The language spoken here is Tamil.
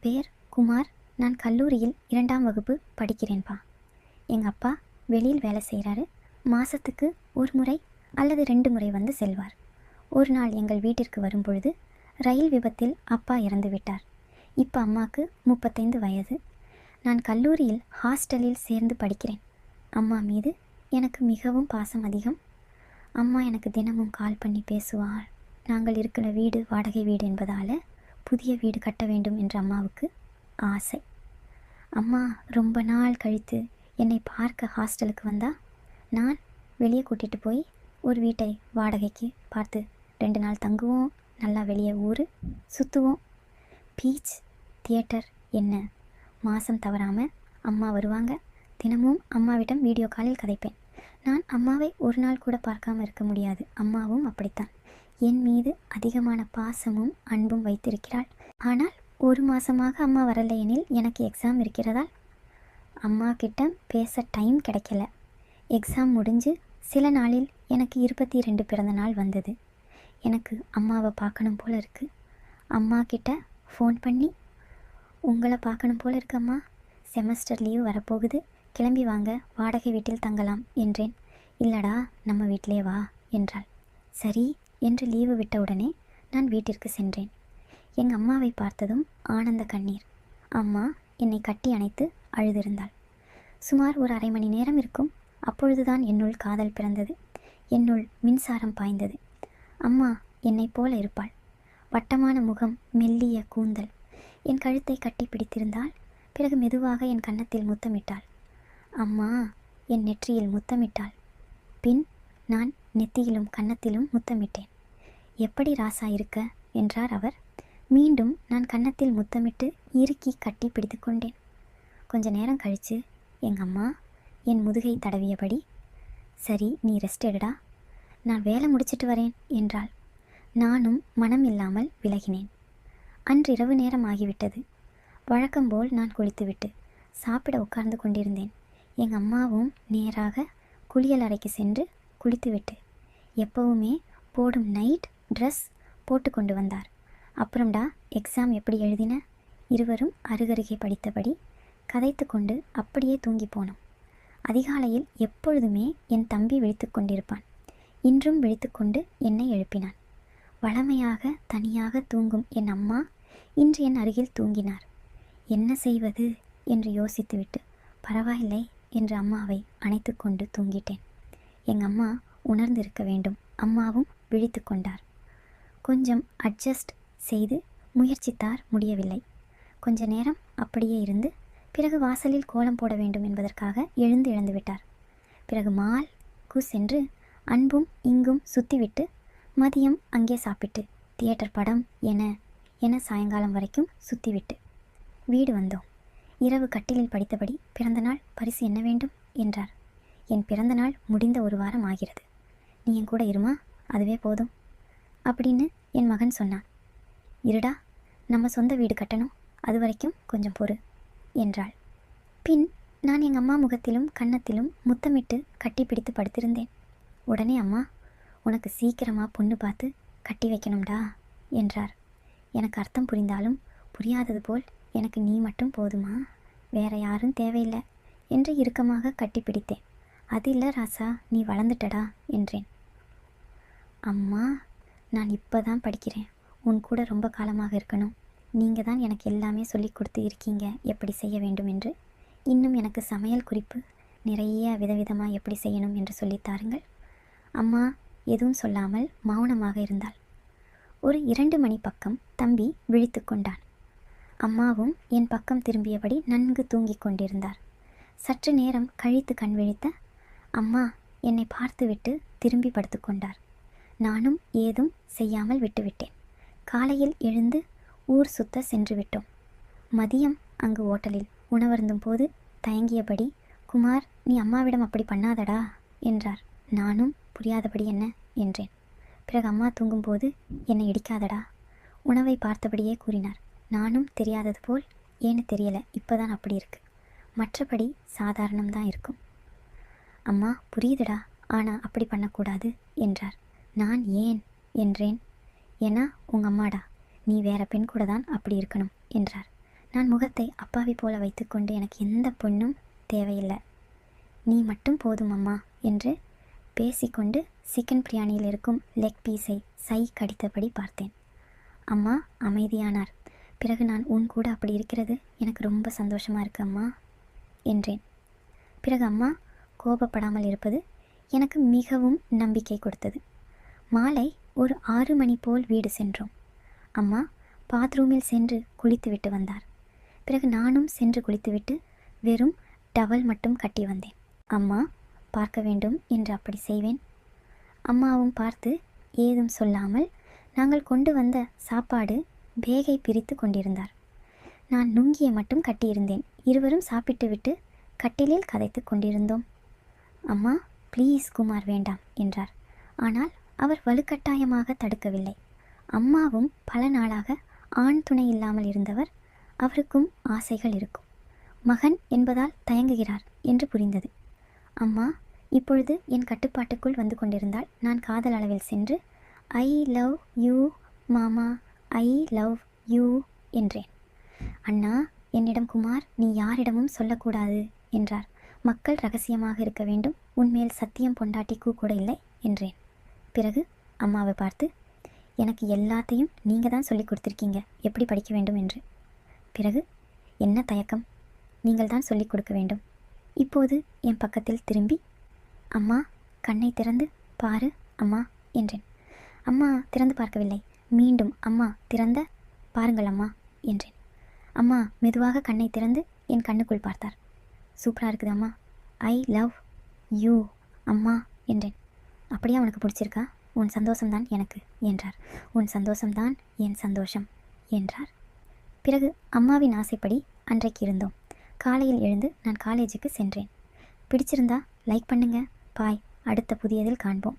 என் பெயர் குமார். நான் கல்லூரியில் இரண்டாம் வகுப்பு படிக்கிறேன்ப்பா எங்கள் அப்பா வெளியில் வேலை செய்கிறாரு மாதத்துக்கு ஒரு முறை அல்லது ரெண்டு முறை வந்து செல்வார். ஒரு நாள் எங்கள் வீட்டிற்கு வரும்பொழுது ரயில் விபத்தில் அப்பா இறந்து விட்டார். இப்போ அம்மாவுக்கு முப்பத்தைந்து வயது. நான் கல்லூரியில் ஹாஸ்டலில் சேர்ந்து படிக்கிறேன். அம்மா மீது எனக்கு மிகவும் பாசம் அதிகம். அம்மா எனக்கு தினமும் கால் பண்ணி பேசுவாள். நாங்கள் இருக்கிற வீடு வாடகை வீடு என்பதால் புதிய வீடு கட்ட வேண்டும் என்ற அம்மாவுக்கு ஆசை. அம்மா ரொம்ப நாள் கழித்து என்னை பார்க்க ஹாஸ்டலுக்கு வந்தால் நான் வெளியே கூட்டிகிட்டு போய் ஒரு வீட்டை வாடகைக்கு பார்த்து ரெண்டு நாள் தங்குவோம் நல்லா வெளியே ஊர் சுற்றுவோம் பீச் தியேட்டர் என்ன? மாதம் தவறாமல் அம்மா வருவாங்க. தினமும் அம்மாவிடம் வீடியோ காலில் கதைப்பேன். நான் அம்மாவை ஒரு நாள் கூட பார்க்காம இருக்க முடியாது. அம்மாவும் அப்படித்தான். என் மீது அதிகமான பாசமும் அன்பும் வைத்திருக்கிறாள். ஆனால் ஒரு மாதமாக அம்மா வரலை எனில் எனக்கு எக்ஸாம் இருக்கிறதால் அம்மா கிட்ட பேச டைம் கிடைக்கல. எக்ஸாம் முடிஞ்சு சில நாளில் எனக்கு இருபத்தி ரெண்டு பிறந்த நாள் வந்தது. எனக்கு அம்மாவை பார்க்கணும் போல இருக்கு. அம்மா கிட்ட ஃபோன் பண்ணி உங்களை பார்க்கணும் போல இருக்கம்மா செமஸ்டர் லீவ் வரப்போகுது. கிளம்பி வாங்க. வாடகை வீட்டில் தங்கலாம். என்றேன். இல்லடா நம்ம வீட்டிலே வா. என்றாள். சரி என்று லீவு விட்டவுடனே நான் வீட்டிற்கு சென்றேன். எங்கள் அம்மாவை பார்த்ததும் ஆனந்த கண்ணீர். அம்மா என்னை கட்டி அணைத்து அழுதிருந்தாள். சுமார் ஒரு அரை மணி நேரம் இருக்கும். அப்பொழுதுதான் என்னுள் காதல் பிறந்தது. என்னுள் மின்சாரம் பாய்ந்தது. அம்மா என்னைப் போல இருப்பாள். வட்டமான முகம் மெல்லிய கூந்தல். என் கழுத்தை கட்டி பிடித்திருந்தால் பிறகு மெதுவாக என் கன்னத்தில் முத்தமிட்டாள். அம்மா என் நெற்றியில் முத்தமிட்டாள். பின் நான் நெத்தியிலும் கன்னத்திலும் முத்தமிட்டேன். எப்படி ராசா இருக்க? என்றார் அவர். மீண்டும் நான் கன்னத்தில் முத்தமிட்டு இறுக்கி கட்டி பிடித்து கொண்டேன். கொஞ்ச நேரம் கழித்து எங்கள் அம்மா என் முதுகை தடவியபடி. சரி நீ ரெஸ்ட் எடுடா. நான் வேலை முடிச்சிட்டு வரேன் என்றாள். நானும் மனம் இல்லாமல் விலகினேன். அன்றிரவு நேரம் ஆகிவிட்டது. வழக்கம்போல் நான் குளித்துவிட்டு சாப்பிட உட்கார்ந்து கொண்டிருந்தேன். எங்கள் அம்மாவும் நேராக குளியல் அறைக்கு சென்று குளித்துவிட்டு எப்பவுமே போடும் நைட் ட்ரெஸ் போட்டு கொண்டு வந்தார். அப்புறம்டா எக்ஸாம் எப்படி எழுதின? இருவரும் அருகருகே படித்தபடி கதைத்து கொண்டு அப்படியே தூங்கி போனோம். அதிகாலையில் எப்பொழுதுமே என் தம்பி விழித்து கொண்டிருப்பான். இன்றும் விழித்துக்கொண்டு என்னை எழுப்பினான். வளமையாக தனியாக தூங்கும் என் அம்மா இன்று என் அருகில் தூங்கினார். என்ன செய்வது? என்று யோசித்துவிட்டு பரவாயில்லை என்று அம்மாவை அணைத்து கொண்டு தூங்கிட்டேன். எங்கள் அம்மா உணர்ந்திருக்க வேண்டும். அம்மாவும் விழித்து கொண்டார். கொஞ்சம் அட்ஜஸ்ட் செய்து முயற்சித்தார் முடியவில்லை. கொஞ்ச நேரம் அப்படியே இருந்து பிறகு வாசலில் கோலம் போட வேண்டும் என்பதற்காக எழுந்து இழந்துவிட்டார் பிறகு மால் கு சென்று அன்பும் இங்கும் சுத்திவிட்டு மதியம் அங்கே சாப்பிட்டு தியேட்டர் படம் என என சாயங்காலம் வரைக்கும் சுத்திவிட்டு வீடு வந்தோம். இரவு கட்டிலில் படித்தபடி பிறந்த நாள் பரிசு என்ன வேண்டும்? என்றார். என் பிறந்த நாள் முடிந்த ஒரு வாரம் ஆகிறது. நீ என் கூட இருமா? அதுவே போதும். அப்படின்னு என் மகன் சொன்னான். இருடா நம்ம சொந்த வீடு கட்டணும். அது வரைக்கும் கொஞ்சம் பொறு என்றாள். பின் நான் எங்கள் அம்மா முகத்திலும் கன்னத்திலும் முத்தமிட்டு கட்டி பிடித்து படுத்திருந்தேன். உடனே அம்மா உனக்கு சீக்கிரமாக பொண்ணு பார்த்து கட்டி வைக்கணும்டா என்றார். எனக்கு அர்த்தம் புரிந்தாலும் புரியாதது போல் எனக்கு நீ மட்டும் போதுமா? வேற யாரும் தேவையில்லை என்று இறுக்கமாக கட்டி பிடித்தேன். அது இல்லை ராசா நீ வளர்ந்துட்டடா என்றேன். அம்மா நான் இப்போ தான் படிக்கிறேன். உன் கூட ரொம்ப காலமாக இருக்கணும். நீங்கள் தான் எனக்கு எல்லாமே சொல்லிக் கொடுத்து இருக்கீங்க. எப்படி செய்ய வேண்டும் என்று? இன்னும் எனக்கு சமையல் குறிப்பு நிறைய விதவிதமாக எப்படி செய்யணும் என்று சொல்லித்தாருங்கள் அம்மா எதுவும் சொல்லாமல் மௌனமாக இருந்தாள். ஒரு இரண்டு மணி பக்கம் தம்பி விழித்து கொண்டான். அம்மாவும் என் பக்கம் திரும்பியபடி நன்கு தூங்கிக் கொண்டிருந்தார். சற்று நேரம் கழித்து கண் விழித்த அம்மா என்னை பார்த்துவிட்டு திரும்பி படுத்துக்கொண்டார் நானும் ஏதும் செய்யாமல் விட்டுவிட்டேன். காலையில் எழுந்து ஊர் சுத்த சென்று விட்டோம். மதியம் அங்கு ஓட்டலில் உணவருந்தும் போது தயங்கியபடி குமார் நீ அம்மாவிடம் அப்படி பண்ணாதடா என்றார். நானும் புரியாதபடி என்ன? என்றேன். பிறகு அம்மா தூங்கும்போது என்னை இடிக்காதடா உணவை பார்த்தபடியே கூறினார். நானும் தெரியாதது போல் ஏன்னு தெரியலை இப்போதான் அப்படி இருக்கு. மற்றபடி சாதாரணம்தான் இருக்கும். அம்மா புரியுதுடா ஆனால் அப்படி பண்ணக்கூடாது என்றார். நான் ஏன் என்றேன்? ஏன்னா உங்கள் அம்மாடா நீ வேற பெண் கூட தான் அப்படி இருக்கணும் என்றார். நான் முகத்தை அப்பாவி போல வைத்துக்கொண்டு எனக்கு எந்த பொண்ணும் தேவையில்லை. நீ மட்டும் போதும் அம்மா என்று பேசிக்கொண்டு சிக்கன் பிரியாணியில் இருக்கும் லெக் பீஸை சை கடித்தபடி பார்த்தேன். அம்மா அமைதியானார். பிறகு நான் உன் கூட அப்படி இருக்கிறது எனக்கு ரொம்ப சந்தோஷமாக இருக்கு அம்மா என்றேன். பிறகு அம்மா கோபப்படாமல் இருப்பது எனக்கு மிகவும் நம்பிக்கை கொடுத்தது. மாலை ஒரு ஆறு மணி போல் வீடு சென்றோம். அம்மா பாத்ரூமில் சென்று குளித்துவிட்டு வந்தார். பிறகு நானும் சென்று குளித்துவிட்டு வெறும் டவல் மட்டும் கட்டி வந்தேன். அம்மா பார்க்க வேண்டும் என்று அப்படி செய்வேன். அம்மாவும் பார்த்து ஏதும் சொல்லாமல் நாங்கள் கொண்டு வந்த சாப்பாடு பேகை பிரித்து கொண்டிருந்தார். நான் நுங்கியை மட்டும் கட்டியிருந்தேன். இருவரும் சாப்பிட்டுவிட்டு கட்டிலில் கதைத்து கொண்டிருந்தோம். அம்மா ப்ளீஸ் குமார் வேண்டாம் என்றார். ஆனால் அவர் வலுக்கட்டாயமாக தடுக்கவில்லை. அம்மாவும் பல நாளாக ஆண் துணை இல்லாமல் இருந்தவர் அவருக்கும் ஆசைகள் இருக்கும். மகன் என்பதால் தயங்குகிறார் என்று புரிந்தது. அம்மா இப்பொழுது என் கட்டுப்பாட்டுக்குள் வந்து கொண்டிருந்தால் நான் காதல் அளவில் சென்று ஐ லவ் யூ மாமா ஐ லவ் யூ என்றேன். அண்ணா என்னிடம் குமார் நீ யாரிடமும் சொல்லக்கூடாது என்றார். மக்கள் ரகசியமாக இருக்க வேண்டும் உன்மேல் சத்தியம் பொண்டாட்டிக்கு கூட இல்லை என்றேன். பிறகு அம்மாவை பார்த்து எனக்கு எல்லாத்தையும் நீங்கள் தான் சொல்லி கொடுத்துருக்கீங்க. எப்படி படிக்க வேண்டும் என்று? பிறகு என்ன தயக்கம்? நீங்கள் தான் சொல்லிக் கொடுக்க வேண்டும். இப்போது என் பக்கத்தில் திரும்பி அம்மா கண்ணை திறந்து பாரு அம்மா என்றேன். அம்மா திறந்து பார்க்கவில்லை. மீண்டும் அம்மா திறந்த பாருங்கள் அம்மா என்றேன். அம்மா மெதுவாக கண்ணை திறந்து என் கண்ணுக்குள் பார்த்தார். சூப்பராக இருக்குது அம்மா. ஐ லவ் யூ அம்மா என்றேன். அப்படியே அவனுக்கு பிடிச்சிருக்கா? உன் சந்தோஷம்தான் எனக்கு என்றார். உன் சந்தோஷம்தான் என் சந்தோஷம் என்றார். பிறகு அம்மாவின் ஆசைப்படி அன்றைக்கு இருந்தோம். காலையில் எழுந்து நான் காலேஜுக்கு சென்றேன். பிடிச்சிருந்தா லைக் பண்ணுங்க. பாய். அடுத்த புதியதில் காண்போம்.